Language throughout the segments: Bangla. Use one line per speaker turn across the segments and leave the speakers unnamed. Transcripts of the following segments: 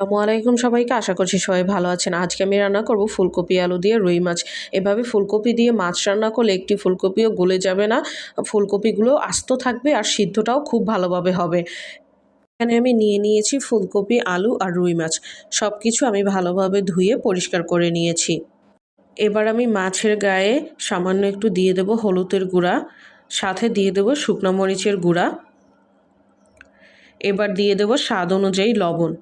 আসসালামু আলাইকুম সবাইকে, আশা করছি সবাই ভালো আছেন। আজকে আমি রান্না করব ফুলকপি আলু দিয়ে রুই মাছ। এভাবে ফুলকপি দিয়ে মাছ রান্না করলে একটি ফুলকপিও গলে যাবে না। ফুলকপিগুলো আস্ত থাকবে আর সিদ্ধটাও খুব ভালোভাবে হবে। এখানে আমি নিয়ে নিয়েছি ফুলকপি, আলু আর রুই মাছ। সব কিছু আমি ভালোভাবে ধুয়ে পরিষ্কার করে নিয়েছি। এবার আমি মাছের গায়ে সামান্য একটু দিয়ে দেব হলুদের গুঁড়া, সাথে দিয়ে দেব শুকনো মরিচের গুঁড়া। এবার দিয়ে দেব স্বাদ অনুযায়ী লবণ।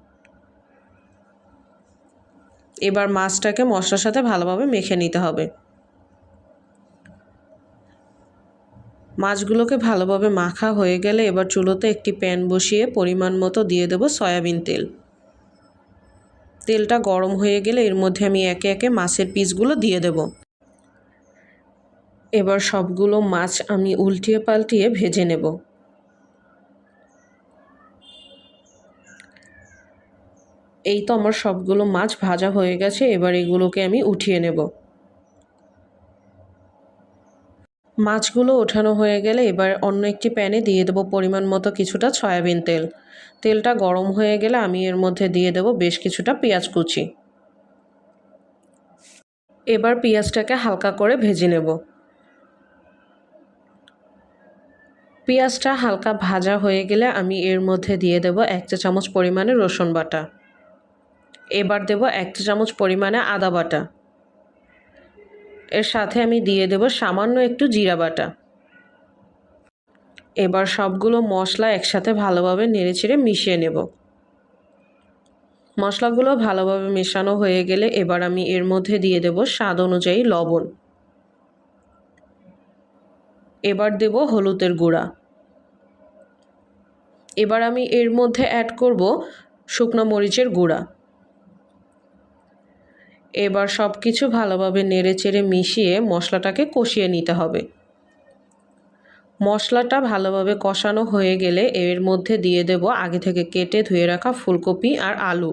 এবার মাছটাকে মশলার সাথে ভালোভাবে মেখে নিতে হবে। মাছগুলোকে ভালোভাবে মাখা হয়ে গেলে এবার চুলোতে একটি প্যান বসিয়ে পরিমাণ মতো দিয়ে দেব সয়াবিন তেল। তেলটা গরম হয়ে গেলে এর মধ্যে আমি একে একে মাছের পিসগুলো দিয়ে দেব। এবার সবগুলো মাছ আমি উল্টিয়ে পাল্টিয়ে ভেজে নেব। এই তো আমার সবগুলো মাছ ভাজা হয়ে গেছে, এবার এগুলোকে আমি উঠিয়ে নেব। মাছগুলো ওঠানো হয়ে গেলে এবার অন্য একটি প্যানে দিয়ে দেবো পরিমাণ মতো কিছুটা সয়াবিন তেল। তেলটা গরম হয়ে গেলে আমি এর মধ্যে দিয়ে দেব বেশ কিছুটা পেঁয়াজ কুচি। এবার পেঁয়াজটাকে হালকা করে ভেজে নেব। পেঁয়াজটা হালকা ভাজা হয়ে গেলে আমি এর মধ্যে দিয়ে দেব এক চা চামচ পরিমাণে রসুন বাটা। এবার দেব এক চামচ পরিমাণে আদা বাটা। এর সাথে আমি দিয়ে দেব সামান্য একটু জিরা বাটা। এবার সবগুলো মশলা একসাথে ভালোভাবে নেড়েচেড়ে মিশিয়ে নেব। মশলাগুলো ভালোভাবে মেশানো হয়ে গেলে এবার আমি এর মধ্যে দিয়ে দেব স্বাদ অনুযায়ী লবণ। এবার দেব হলুদের গুঁড়া। এবার আমি এর মধ্যে অ্যাড করব শুকনো মরিচের গুঁড়া। এবার সব কিছু ভালোভাবে নেড়ে চেড়ে মিশিয়ে মশলাটাকে কষিয়ে নিতে হবে। মশলাটা ভালোভাবে কষানো হয়ে গেলে এর মধ্যে দিয়ে দেব আগে থেকে কেটে ধুয়ে রাখা ফুলকপি আর আলু।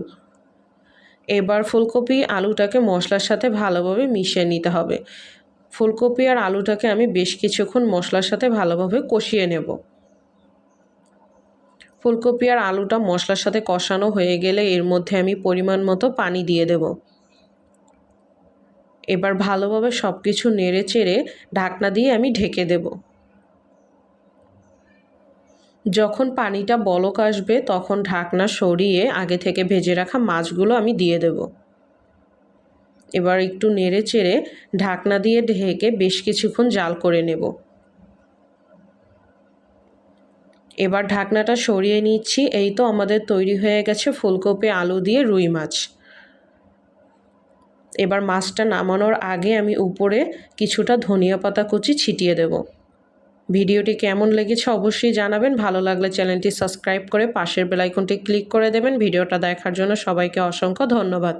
এবার ফুলকপি আলুটাকে মশলার সাথে ভালোভাবে মিশিয়ে নিতে হবে। ফুলকপি আর আলুটাকে আমি বেশ কিছুক্ষণ মশলার সাথে ভালোভাবে কষিয়ে নেব। ফুলকপি আর আলুটা মশলার সাথে কষানো হয়ে গেলে এর মধ্যে আমি পরিমাণ মতো পানি দিয়ে দেবো। এবার ভালোভাবে সব কিছু নেড়ে চেড়ে ঢাকনা দিয়ে আমি ঢেকে দেব। যখন পানিটা বলক আসবে, তখন ঢাকনা সরিয়ে আগে থেকে ভেজে রাখা মাছগুলো আমি দিয়ে দেব। এবার একটু নেড়ে চেড়ে ঢাকনা দিয়ে ঢেকে বেশ কিছুক্ষণ জাল করে নেব। এবার ঢাকনাটা সরিয়ে নিচ্ছি। এই তো আমাদের তৈরি হয়ে গেছে ফুলকপি, আলু দিয়ে রুই মাছ। এবার মাছটা নামানোর আগে আমি উপরে কিছুটা ধনিয়া পাতা কুচি ছিটিয়ে দেব। ভিডিওটি কেমন লেগেছে অবশ্যই জানাবেন। ভালো লাগলে চ্যানেলটি সাবস্ক্রাইব করে পাশের বেলাইকনটি ক্লিক করে দেবেন। ভিডিওটা দেখার জন্য সবাইকে অসংখ্য ধন্যবাদ।